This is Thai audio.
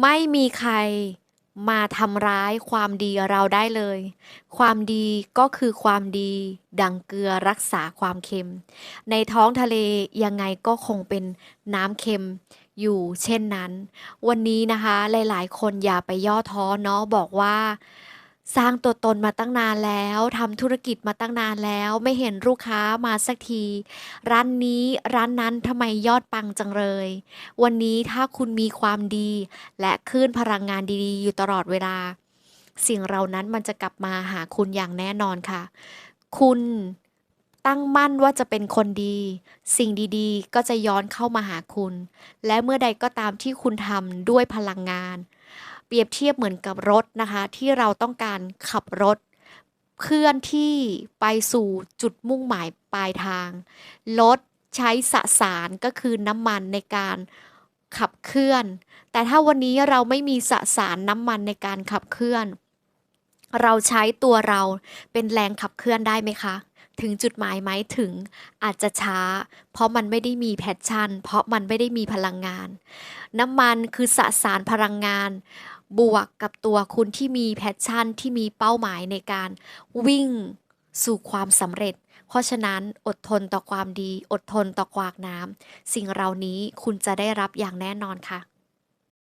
ไม่มีใครมาทำร้ายความดีเราได้เลย ความดีก็คือความดี ดังเกลือรักษาความเค็ม ในท้องทะเลยังไงก็คงเป็นน้ำเค็มอยู่เช่นนั้น วันนี้นะคะหลาย ๆ คนอย่าไปย่อท้อเนาะบอกว่า สร้างตัวตนมาตั้งนานแล้วทำธุรกิจมาตั้งนานแล้ว ไม่เห็นลูกค้ามาสักที ร้านนี้ร้านนั้นทำไมยอดปังจังเลย วันนี้ถ้าคุณมีความดี และคลื่นพลังงานดีๆ อยู่ตลอดเวลา สิ่งเหล่านั้นมันจะกลับมาหาคุณอย่างแน่นอนค่ะ คุณตั้งมั่นว่าจะเป็นคนดี สิ่งดีๆ ก็จะย้อนเข้ามาหาคุณ และเมื่อใดก็ตามที่คุณทำด้วยพลังงาน รียบเทียบเหมือนกับรถนะคะ ที่เราต้องการขับรถเคลื่อนที่ไปสู่จุดมุ่งหมายปลายทาง รถใช้สสารก็คือน้ำมันในการขับเคลื่อน แต่ถ้าวันนี้เราไม่มีสสารน้ำมันในการขับเคลื่อน เราใช้ตัวเราเป็นแรงขับเคลื่อนได้ไหมคะ ถึงจุดหมายไหมถึงอาจจะช้า เพราะมันไม่ได้มีแพชชั่น เพราะมันไม่ได้มีพลังงาน น้ำมันคือสสารพลังงาน บวกกับตัวคุณที่มีแพชชั่นที่มีเป้าหมายในการวิ่งสู่ความสำเร็จ เพราะฉะนั้นอดทนต่อความดี อดทนต่อควากน้ำสิ่งเหล่านี้คุณจะได้รับอย่างแน่นอนค่ะ